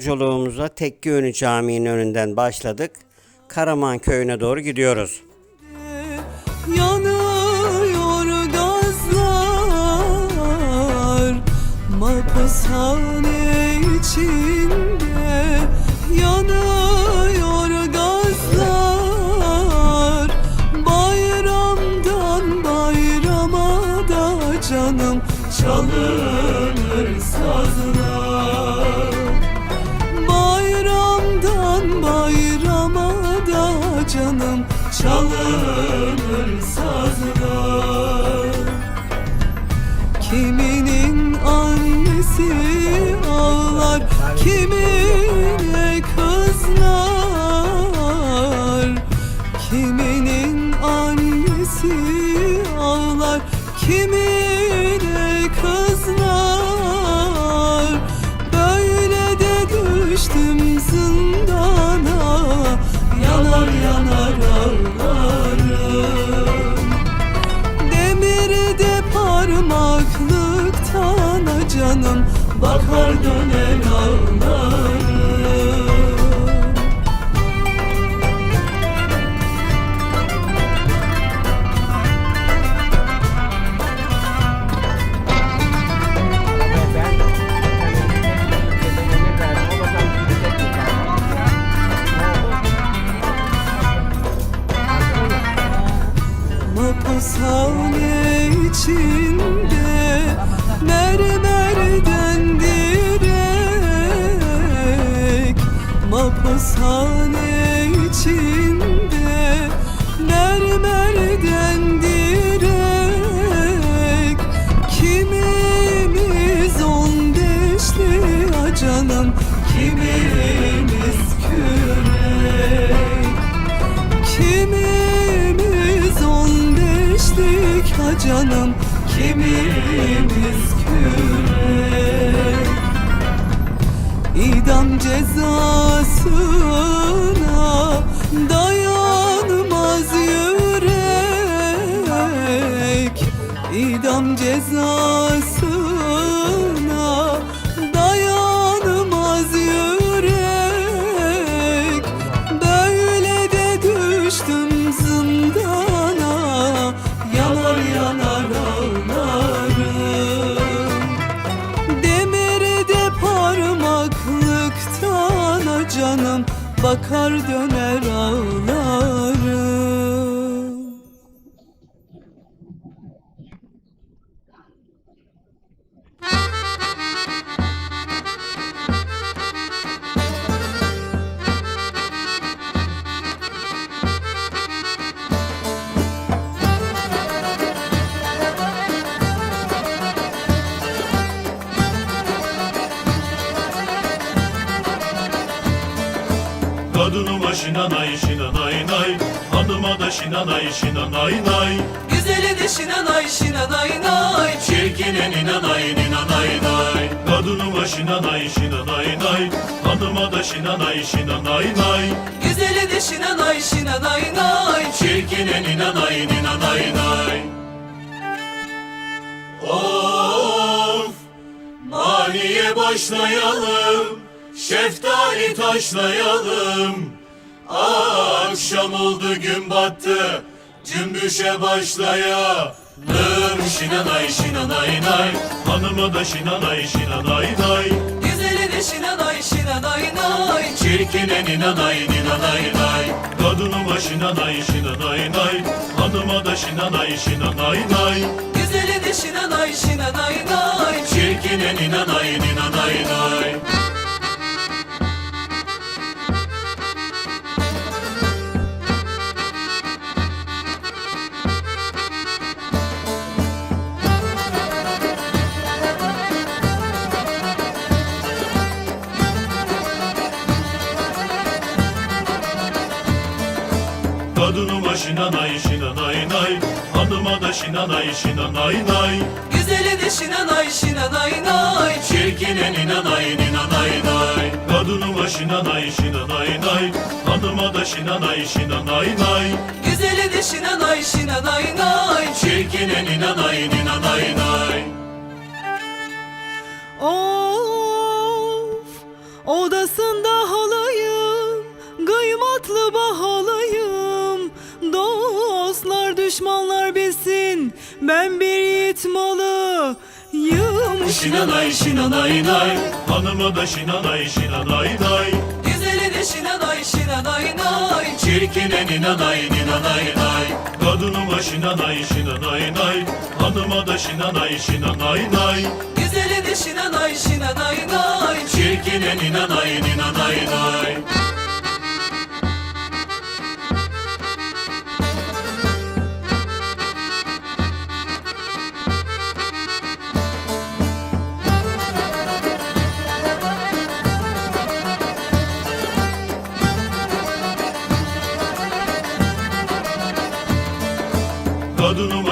Yolculuğumuza Tekke Önü Camii'nin önünden başladık. Karaman köyüne doğru gidiyoruz. Yanıyor gazlar Mapushane içinde Yanıyor gazlar Bayramdan bayrama da canım Çalınır sazlar Kimine kızlar? Böyle de düştüm zindana Yanar yanar ağlarım. Demirde parmaklıktan canım Bakar döner ağlarım Bakar döner Kadınıma şinanay şinanay nay. Hanıma da şinanay şinanay nay. Güzeli de şinanay şinanay nay. Çirkine ninanay ninanay nay. Kadınıma şinanay şinanay nay. Hanıma da şinanay şinanay nay. Güzeli de şinanay şinanay nay. Çirkine ninanay ninanay nay. Of! Maniye başlayalım Şeftali taşlayalım Akşam oldu gün battı. Cümbüşe başlayalım. Şinanay şinanay nay. Hanıma da şinanay şinanay nay. Güzeli de şinanay şinanay nay. Çirkine ninanay ninanay nay. Kadınıma şinanay şinanay nay. Hanıma da şinanay şinanay nay. Güzeli de şinanay şinanay nay. Çirkine ninanay ninanay nay şinanay şinanay nay. Hanıma da şinanay şinanay nay. Güzeli de şinanay şinanay nay. Çirkine ninanay ninanay nay. Kadınıma şinanay şinanay nay. Hanıma da şinanay şinanay nay. Güzeli de şinanay şinanay nay. Çirkine ninanay ninanay nay. Of Odasında halayım, kıymatlı bahalıyım. Düşmanlar bilsin, ben bir yiğit malıyım. Şinanay şinanay nay. Hanıma da şinanay şinanay nay. Güzeli de şinanay şinanay nay. Çirkine ninanay ninanay nay. Kadınıma şinanay şinanay nay. Hanıma da şinanay şinanay nay. Güzeli de şinanay şinanay nay. Çirkine ninanay ninanay nay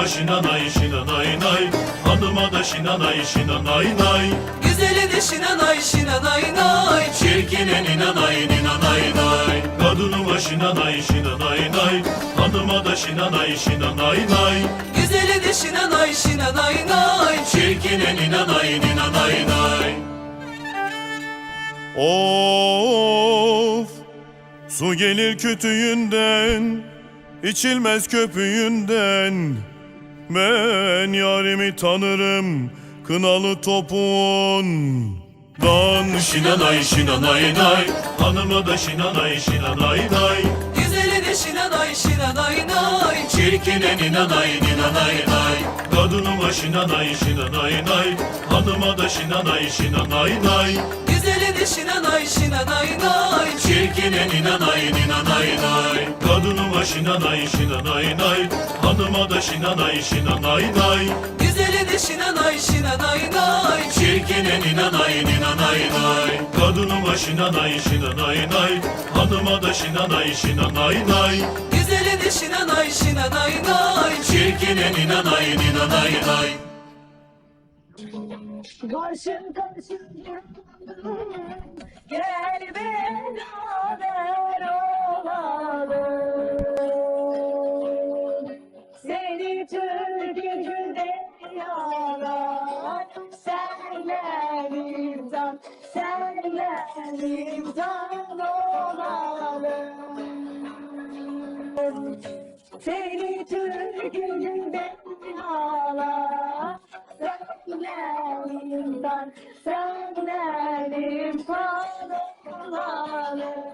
şinanay şinanay nay. Hanıma da şinanay şinanay nay. Güzeli de şinanay şinanay nay. Çirkine ninanay ninanay nay. Kadınıma şinanay şinanay nay. Hanıma da şinanay şinanay nay. Güzeli de şinanay şinanay nay. Çirkine ninanay ninanay nay. Of! Su gelir kütüğünden içilmez köpüğünden Ben yarimi tanırım Kınalı topun Dan Şinanay şinanay nay. Hanıma da şinanay şinanay nay. Güzeli de şinanay şinanay nay. Çirkine ninanay ninanay nay. Kadınıma şinanay şinanay nay. Hanıma da şinanay şinanay nay De şinanay şinanay nay. Çirkine ninanay ninanay nay. Kadınıma şinanay şinanay nay. Hanıma da şinanay şinanay nay. Güzeli de şinanay şinanay nay. Çirkine ninanay ninanay nay. Kadınıma şinanay şinanay nay. Hanıma da şinanay şinanay nay. Güzeli de şinanay şinanay nay. Çirkine ninanay ninanay nay Karşın karşın Gel beraber olalım Senlerim olalım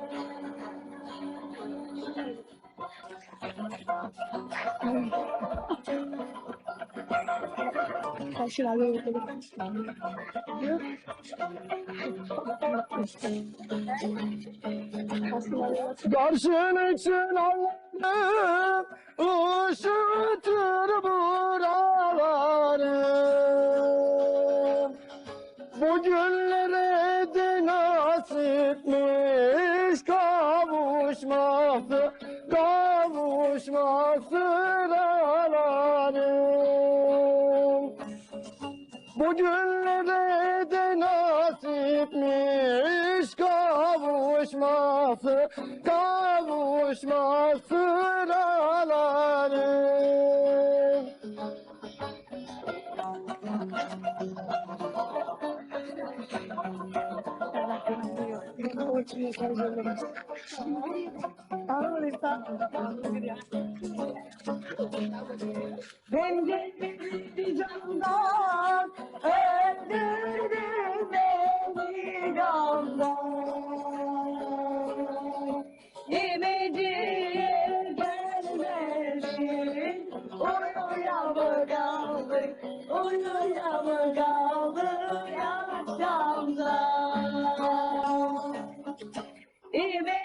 Karşın için Allah'ım ışıtır kavuşması Kavuşmak sıralarım Bugünlere de nasipmiş kavuşması, kavuşmak sıralarım. Ben de candan öldürdün beni candan İmeciye gelmedin Uyuya mı kaldık, uyuya mı kaldık yaşamdan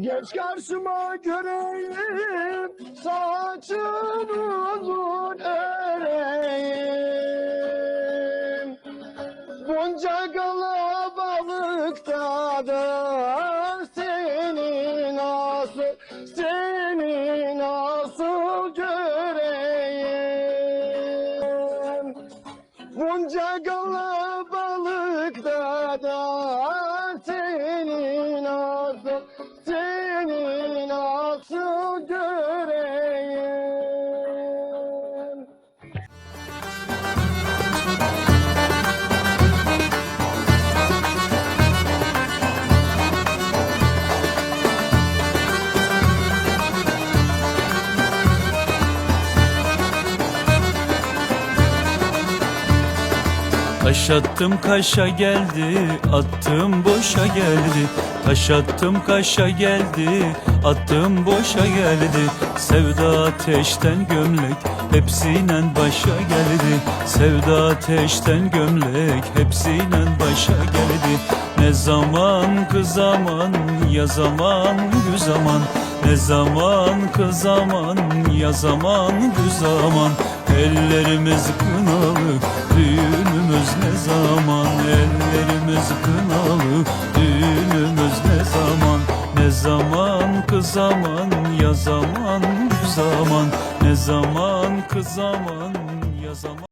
Geç karşıma göreyim saçın uzun öreyim Bunca kalabalıkta da göreyim. Kaş attım kaşa geldi, attım boşa geldi Taş attım kaşa geldi, attım boşa geldi. Sevda ateşten gömlek, hepsine başa geldi. Sevda ateşten gömlek, hepsine başa geldi. Ne zaman kız zaman, ya zaman gü zaman Ne zaman kız zaman, ya zaman gü zaman Ellerimiz kınalı, düğünümüz ne zaman? Ellerimiz kınalı, düğünümüz ne zaman Ne zaman kız zaman, ya zaman zaman. Ne zaman kız zaman, ya zaman